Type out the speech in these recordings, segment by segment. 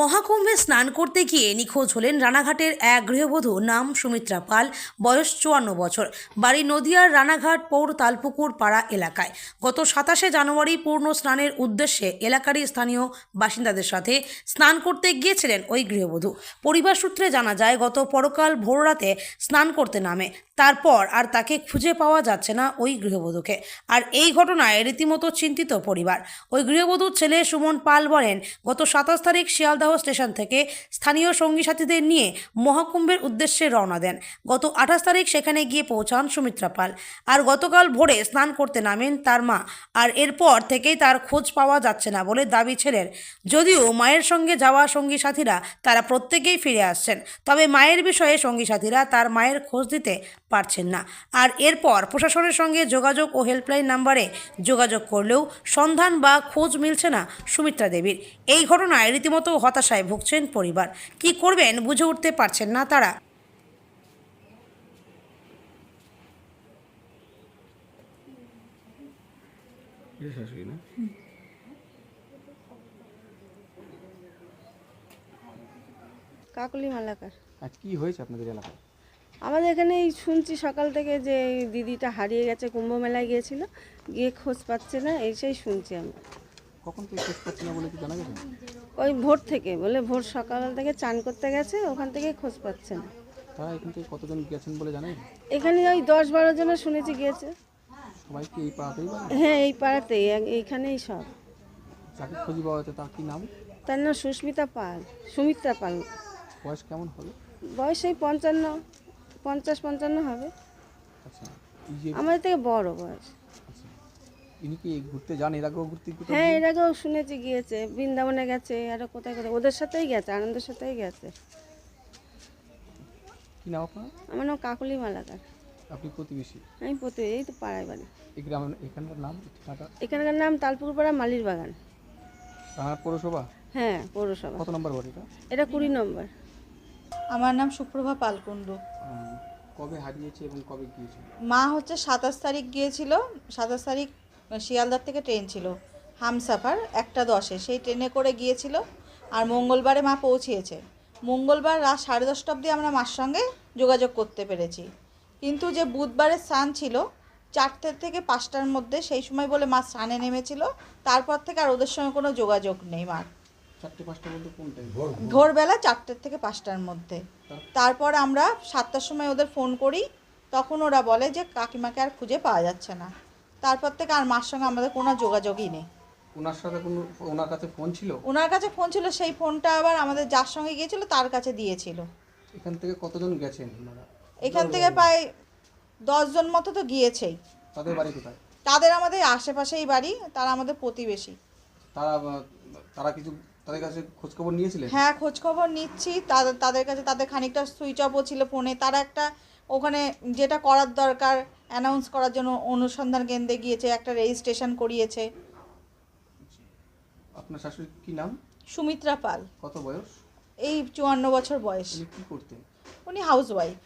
মহাকুম্ভে স্নান করতে গিয়ে নিখোঁজ হলেন রানাঘাটের এক গৃহবধূ, নাম সুমিত্রা পাল, বয়স চুয়ান্ন বছর। বাড়ি নদিয়ার রানাঘাট পৌর তালপুকুর পাড়া এলাকায়। গত সাতাশে জানুয়ারি পূর্ণ স্নানের উদ্দেশ্যে এলাকারই স্থানীয় বাসিন্দাদের সাথে স্নান করতে গিয়েছিলেন ওই গৃহবধূ। পরিবার সূত্রে জানা যায়, গত পরকাল ভোররাতে স্নান করতে নামে। তারপর আর তাকে খুঁজে পাওয়া যাচ্ছে না ওই গৃহবধূকে। আর এই ঘটনায় রীতিমতো চিন্তিত পরিবার। ওই গৃহবধূর ছেলে সুমন পাল বলেন, গত সাতাশ তারিখ শিয়ালদাহ স্টেশন থেকে স্থানীয় সঙ্গী সাথীদের নিয়ে মহাকুম্ভের উদ্দেশ্যে রওনা দেন। গত আঠাশ তারিখ সেখানে গিয়ে পৌঁছান সুমিত্রা পাল। আর গতকাল ভোরে স্নান করতে নামেন তার মা। আর এরপর থেকেই তার খোঁজ পাওয়া যাচ্ছে না বলে দাবি ছেলের। যদিও মায়ের সঙ্গে যাওয়া সঙ্গী সাথীরা তারা প্রত্যেকেই ফিরে আসছেন। তবে মায়ের বিষয়ে সঙ্গী সাথীরা তার মায়ের খোঁজ দিতে পারছেন না। আর এরপর প্রশাসনের সঙ্গে যোগাযোগ ও হেল্পলাইন নাম্বারে যোগাযোগ করলেও সন্ধান বা খোঁজ মিলছে না সুমিত্রা দেবীর। এই ঘটনায় রীতিমতো হতাশায় ভুগছেন পরিবার। কি করবেন বুঝে উঠতে পারছেন না তারা। কাকলি মালাকার। আজ কি হয়েছে আপনাদের এলাকায়? আমাদের এখানে এই শুনছি সকাল থেকে যে এই দিদিটা হারিয়ে গেছে কুম্ভ মেলায় গিয়েছিল গিয়ে খোঁজ পাচ্ছে না এসেই শুনছি আমি কখন থেকে খোঁজ পাচ্ছি না বলে কি জানা গেছে? ওই ভোর থেকে বলে ভোর সকাল থেকে চান করতে গেছে ওখান থেকে খোঁজ পাচ্ছে না। তারা এখান থেকে কতজন গেছেন বলে জানেন এখানে ওই দশ বারো জনের শুনেছি গিয়েছে। সবাই কি এই পাড়াতেই বাড়ি হ্যাঁ এই পাড়াতেই এক- এইখানেই সব। যাকে খুঁজে পাওয়া যাচ্ছে তার কি নাম? তার নাম সুস্মিতা পাল সুমিত্রা পাল। বয়স কেমন হবে? বয়স এই পঞ্চান্ন। পঞ্চাশ পঞ্চান্ন হবে। আচ্ছা এই যে আমাদের থেকে বড় বয়স। আচ্ছা ইনি কি ঘুরতে যান? এর আগেও ঘুরতে কোথাও হ্যাঁ? এর আগেও শুনেছি গিয়েছে। বৃন্দাবনে গেছে আরও কোথায় কোথায়। ওদের সাথেই গেছে আনন্দের সাথেই গেছে। কি নাম আপনার? আমার নাম কাকলি মালাকার। আপনি প্রতিবেশী? আমি প্রতি এই তো পাড়ায় বাড়ি। এই গ্রামের এখানকার নাম ঠিকানাটা এখানকার নাম তালপুর পাড়া মালির বাগান। রানার পৌরসভা? হ্যাঁ পৌরসভা। কত নম্বর বাড়িটা এটা? কুড়ি নম্বর। আমার নাম সুপ্রভা পালকুণ্ডু। কবে হারিয়েছে এবং কবে গিয়েছে মা হচ্ছে সাতাশ তারিখ গিয়েছিল, সাতাশ তারিখ শিয়ালদার থেকে ট্রেন ছিল, হামসাফার একটা দশে, সেই ট্রেনে করে গিয়েছিল আর মঙ্গলবারে মা পৌঁছিয়েছে মঙ্গলবার রাত সাড়ে দশটা অবধি আমরা মার সঙ্গে যোগাযোগ করতে পেরেছি। কিন্তু যে বুধবারের স্নান ছিল, চারটে থেকে পাঁচটার মধ্যে সেই সময় বলে মা স্নানে নেমেছিল, তারপর থেকে আর ওদের সঙ্গে কোনো যোগাযোগ নেই মার। ভোরবেলা চারটের থেকে পাঁচটার মধ্যে। তারপর আমরা সাতটার সময় ওদের ফোন করি তখন ওরা বলে যে কাকিমাকে আর খুঁজে পাওয়া যাচ্ছে না। তারপর থেকে আর মার সঙ্গে আমাদের কোনো যোগাযোগই নেই। ওনার সাথে কোনো ওনার কাছে ফোন ছিল? ওনার কাছে ফোন ছিল সেই ফোনটা আবার আমাদের যার সঙ্গে গিয়েছিল তার কাছে দিয়েছিল। এখান থেকে কতজন গেছেন এখান থেকে প্রায় দশজন মতো তো গিয়েছেই। তাদের বাড়ি কোথায়? তাদের আমাদের আশেপাশেই বাড়ি তারা আমাদের প্রতিবেশী। তারা তারা কিছু তাদের কাছে খোঁজ খবর নিয়েছিলেন হ্যাঁ খোঁজ খবর নিচ্ছি। তাদের তাদের কাছে তাদের খানিকটা সুইচ অফও ছিল ফোনে। তারা একটা ওখানে যেটা করার দরকার অ্যানাউন্স করার জন্য অনুসন্ধান কেন্দ্রে গিয়েছে একটা রেজিস্ট্রেশন করিয়েছে। আপনার শাশুড়ি কি নাম? সুমিত্রা পাল। কত বয়স? এই চুয়ান্ন বছর বয়স। উনি কি করতেন? উনি হাউস ওয়াইফ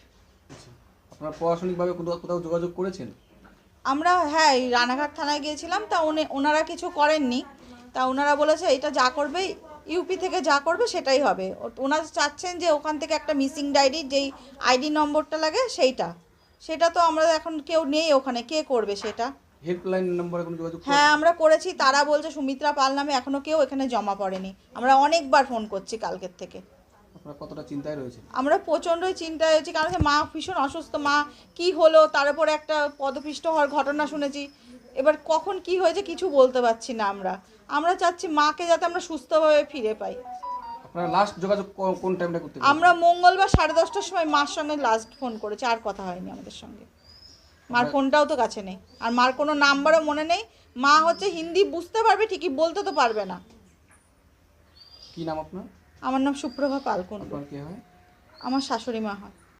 আচ্ছা আপনারা প্রশাসনিকভাবে কোথাও কোথাও যোগাযোগ করেছেন? আমরা হ্যাঁ এই রানাঘাট থানায় গিয়েছিলাম তা উনি ওনারা কিছু করেননি। তা ওনারা বলেছে এটা যা করবে ইউপি থেকে যা করবে সেটাই হবে। ওনার চাচ্ছেন যে ওখান থেকে একটা মিসিং ডায়েরি যেই আইডি নম্বরটা লাগে সেইটা। সেটা তো আমরা এখন কেউ নেই ওখানে কে করবে সেটা? হেল্পলাইন নম্বরে কোনো যোগাযোগ? হ্যাঁ আমরা করেছি। তারা বলছে সুমিত্রা পাল নামে এখনও কেউ এখানে জমা পড়েনি। আমরা অনেকবার ফোন করছি কালকের থেকে। আপনারা কতটা চিন্তায় আমরা প্রচণ্ডই চিন্তায় হয়েছি কারণ মা ভীষণ অসুস্থ মা কি হলো তার উপরে একটা পদপিষ্ট হওয়ার ঘটনা শুনেছি। এবার কখন কি হয়েছে কিছু বলতে পারছি না আমরা। আমরা চাচ্ছি মাকে যাতে আমরা সুস্থভাবে ফিরে পাই। আপনারা লাস্ট যোগাযোগ কোন টাইমটা করতে আমরা মঙ্গলবার সাড়ে দশটার সময় মার সঙ্গে লাস্ট ফোন করেছি আর কথা হয়নি আমাদের সঙ্গে। মার ফোনটাও তো কাছে নেই। আর মার কোনো নাম্বারও মনে নেই। মা হচ্ছে হিন্দি বুঝতে পারবে ঠিকই বলতে তো পারবে না। কি নাম আপনার? আমার নাম সুপ্রভা পালকুন্ডু। আমার শাশুড়ি মা হয়।